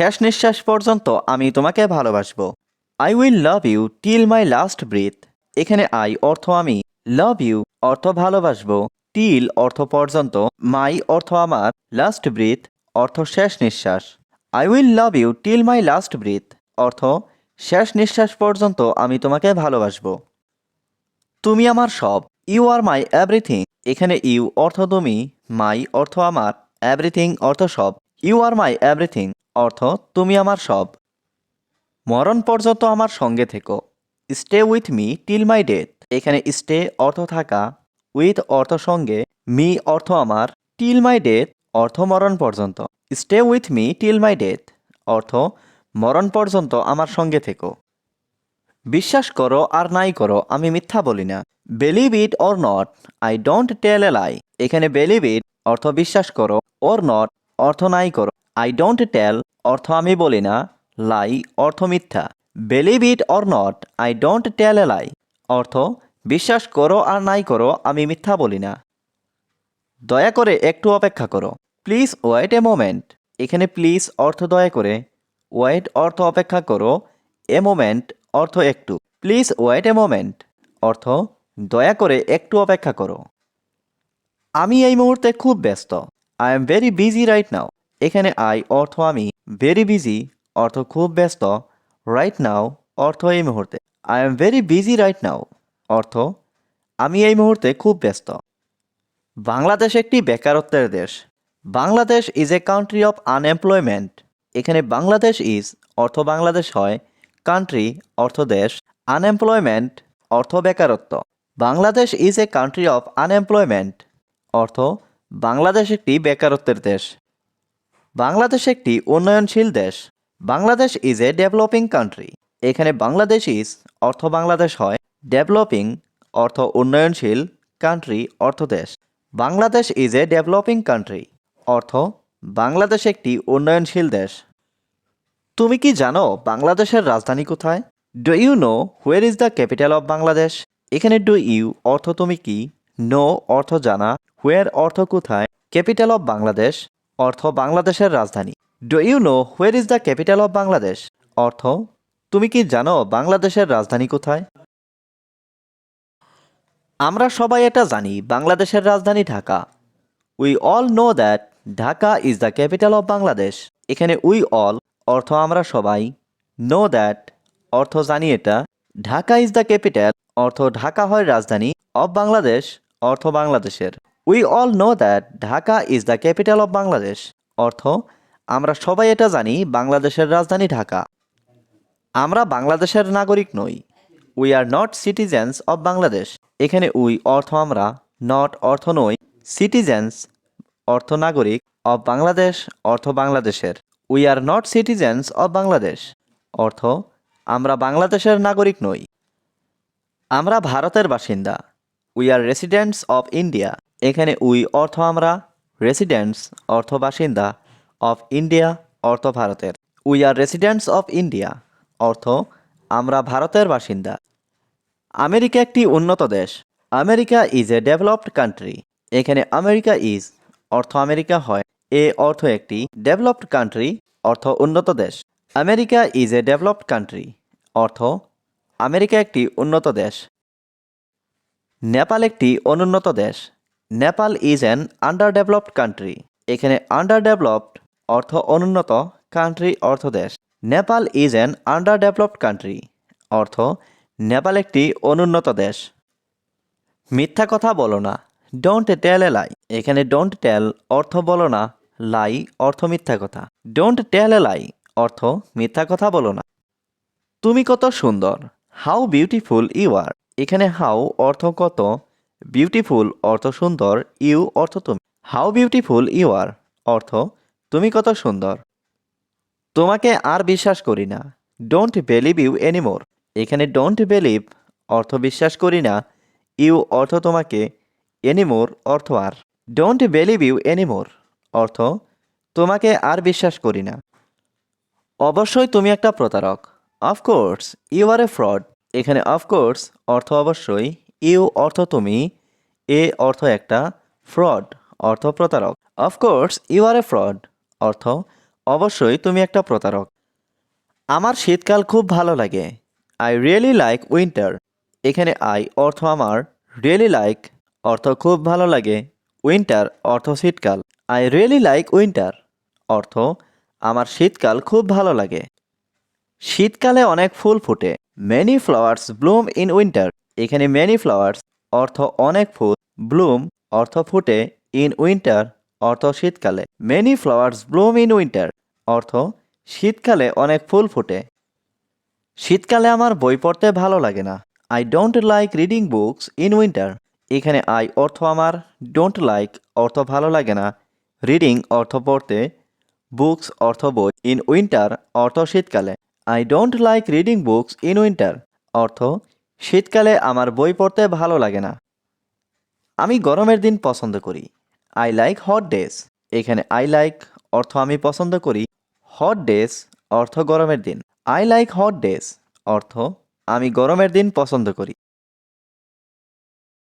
শেষ নিঃশ্বাস পর্যন্ত আমি তোমাকে ভালোবাসবো। I will love you till my last breath এখানে আই অর্থ আমি। লাভ ইউ অর্থ ভালোবাসবো। টিল অর্থ পর্যন্ত। মাই অর্থ আমার। লাস্ট ব্রিথ অর্থ শেষ নিঃশ্বাস। I will love you till my last breath অর্থ, শেষ নিঃশ্বাস পর্যন্ত আমি তোমাকে ভালোবাসবো। তুমি আমার সব। ইউ আর মাই এভরিথিং এখানে ইউ অর্থ তুমি। মাই অর্থ আমার। এভরিথিং অর্থ সব। ইউ আর মাই এভরিথিং অর্থ, তুমি আমার সব। মরণ পর্যন্ত আমার সঙ্গে থেকো। Stay with me till my death এখানে স্টে অর্থ থাকা। উইথ অর্থ সঙ্গে। মি অর্থ আমার। টিল মাই ডেথ অর্থ মরণ পর্যন্ত। Stay with me till my death অর্থ, মরণ পর্যন্ত আমার সঙ্গে থেকো। বিশ্বাস করো আর নাই করো, আমি মিথ্যা বলি না। Believe it or not I don't tell a lie এখানে বিলিভ ইট অর্থ বিশ্বাস করো। অর নট অর্থ নাই করো। আই ডোন্ট টেল অর্থ আমি বলি না লাই অর্থ মিথ্যা। Believe it or not I don't tell a lie অর্থ, বিশ্বাস করো আর নাই করো, আমি মিথ্যা বলি না। দয়া করে একটু অপেক্ষা করো। প্লিজ ওয়েট এ মোমেন্ট এখানে প্লিজ অর্থ দয়া করে। ওয়েট অর্থ অপেক্ষা করো। এ মোমেন্ট অর্থ একটু। প্লিজ ওয়েট এ মোমেন্ট অর্থ, দয়া করে একটু অপেক্ষা করো। আমি এই মুহূর্তে খুব ব্যস্ত। I am very busy right now এখানে আই অর্থ আমি। ভেরি বিজি অর্থ খুব ব্যস্ত। রাইট নাও অর্থ এই মুহূর্তে। I am very busy right now অর্থ আমি এই মুহূর্তে খুব ব্যস্ত। বাংলাদেশ একটি বেকারত্বের দেশ। Bangladesh is a country of unemployment এখানে বাংলাদেশ ইজ অর্থ বাংলাদেশ হয়। কান্ট্রি অর্থ দেশ। আনএমপ্লয়মেন্ট অর্থ বেকারত্ব। Bangladesh is a country of unemployment অর্থ বাংলাদেশ একটি বেকারত্বের দেশ। বাংলাদেশ একটি উন্নয়নশীল দেশ। Bangladesh is a developing country এখানে বাংলাদেশ ইজ অর্থ বাংলাদেশ হয়। ডেভেলপিং অর্থ উন্নয়নশীল কান্ট্রি অর্থ দেশ। Bangladesh is a developing country অর্থ, বাংলাদেশ একটি উন্নয়নশীল দেশ। তুমি কি জানো বাংলাদেশের রাজধানী কোথায়? Do you know where is the capital of Bangladesh এখানে ডু ইউ অর্থ তুমি কি? নো অর্থ জানা। হোয়ার অর্থ কোথায়? ক্যাপিটাল অফ বাংলাদেশ অর্থ বাংলাদেশের রাজধানী। Do you know where is the capital of Bangladesh অর্থ, তুমি কি জানো বাংলাদেশের রাজধানী কোথায়? আমরা সবাই এটা জানি, বাংলাদেশের রাজধানী Dhaka. We all know that Dhaka is the capital of Bangladesh এখানে উই অল অর্থ আমরা সবাই নো দ্যাট অর্থ জানি এটা ঢাকা ইজ দ্য ক্যাপিটাল অর্থ ঢাকা হয় রাজধানী অফ বাংলাদেশ অর্থ বাংলাদেশের। We all know that Dhaka is the capital of Bangladesh অর্থ, আমরা সবাই এটা জানি, বাংলাদেশের রাজধানী ঢাকা। আমরা বাংলাদেশের নাগরিক নই। We are not citizens of Bangladesh এখানে উই অর্থ আমরা নট অর্থ নই। সিটিজেন্স অর্থ নাগরিক অব বাংলাদেশ অর্থ বাংলাদেশের। We are not citizens of Bangladesh অর্থ, আমরা বাংলাদেশের নাগরিক নই। আমরা ভারতের বাসিন্দা। We are residents of India এখানে উই অর্থ আমরা রেসিডেন্টস অর্থ বাসিন্দা অফ ইন্ডিয়া অর্থ ভারতের। We are residents of India অর্থ আমরা ভারতের বাসিন্দা। আমেরিকা একটি উন্নত দেশ। America is a developed country এখানে আমেরিকা ইজ অর্থ আমেরিকা হয়। এ অর্থ একটি ডেভেলপড কান্ট্রি অর্থ উন্নত দেশ। America is a developed country অর্থ আমেরিকা একটি উন্নত দেশ। নেপাল একটি অনুন্নত দেশ। Nepal is an under developed country এখানে আন্ডার ডেভেলপড অর্থ অনুন্নত কান্ট্রি অর্থ দেশ। Nepal is an under developed country অর্থ নেপাল একটি অনুন্নত দেশ। মিথ্যা কথা বলো না ডোন্ট টেল এ লাই এখানে ডোন্ট টেল অর্থ বলো না লাই অর্থ মিথ্যা কথা। ডোন্ট টেল এ লাই অর্থ মিথ্যা কথা বলো না। তুমি কত সুন্দর হাউ বিউটিফুল ইউ আর এখানে হাউ অর্থ কত বিউটিফুল অর্থ সুন্দর ইউ অর্থ তুমি। হাউ বিউটিফুল ইউ আর অর্থ তুমি কত সুন্দর। তোমাকে আর বিশ্বাস করি না ডোন্ট বিলিভ ইউ এনিমোর এখানে ডোন্ট বিলিভ অর্থ বিশ্বাস করি না ইউ অর্থ তোমাকে এনিমোর অর্থ আর। ডোন্ট বিলিভ ইউ এনিমোর অর্থ তোমাকে আর বিশ্বাস করি না। অবশ্যই তুমি একটা প্রতারক। Of course you are a fraud এখানে অফকোর্স অর্থ অবশ্যই ইউ অর্থ তুমি, এ অর্থ একটা, ফ্রড অর্থ প্রতারক। Of course you are a fraud অর্থ অবশ্যই তুমি একটা প্রতারক। আমার শীতকাল খুব ভালো লাগে। I really like winter. এখানে আই অর্থ আমার, রিয়েলি লাইক অর্থ খুব ভালো লাগে। উইন্টার অর্থ শীতকাল। আই রিয়েলি লাইক উইন্টার অর্থ আমার শীতকাল খুব ভালো লাগে। শীতকালে অনেক ফুল ফোটে। Many flowers bloom in winter এখানে মেনি ফ্লাওয়ার্স অর্থ অনেক ফুল ব্লুম অর্থ ফুটে ইন উইন্টার অর্থ শীতকালে। Many flowers bloom in winter অর্থ শীতকালে অনেক ফুল ফুটে। শীতকালে আমার বই পড়তে ভালো লাগে না। I don't like reading books in winter এখানে আই অর্থ আমার ডোন্ট লাইক অর্থ ভালো লাগে না। রিডিং অর্থ পড়তে। বুকস অর্থ বই। ইন উইন্টার অর্থ শীতকালে। I don't like reading books in winter অর্থ শীতকালে আমার বই পড়তে ভালো লাগে না। আমি গরমের দিন পছন্দ করি। আই লাইক হট ডেজ এখানে আই লাইক অর্থ আমি পছন্দ করি। হট ডেজ অর্থ গরমের দিন। আই লাইক হট ডেজ অর্থ আমি গরমের দিন পছন্দ করি।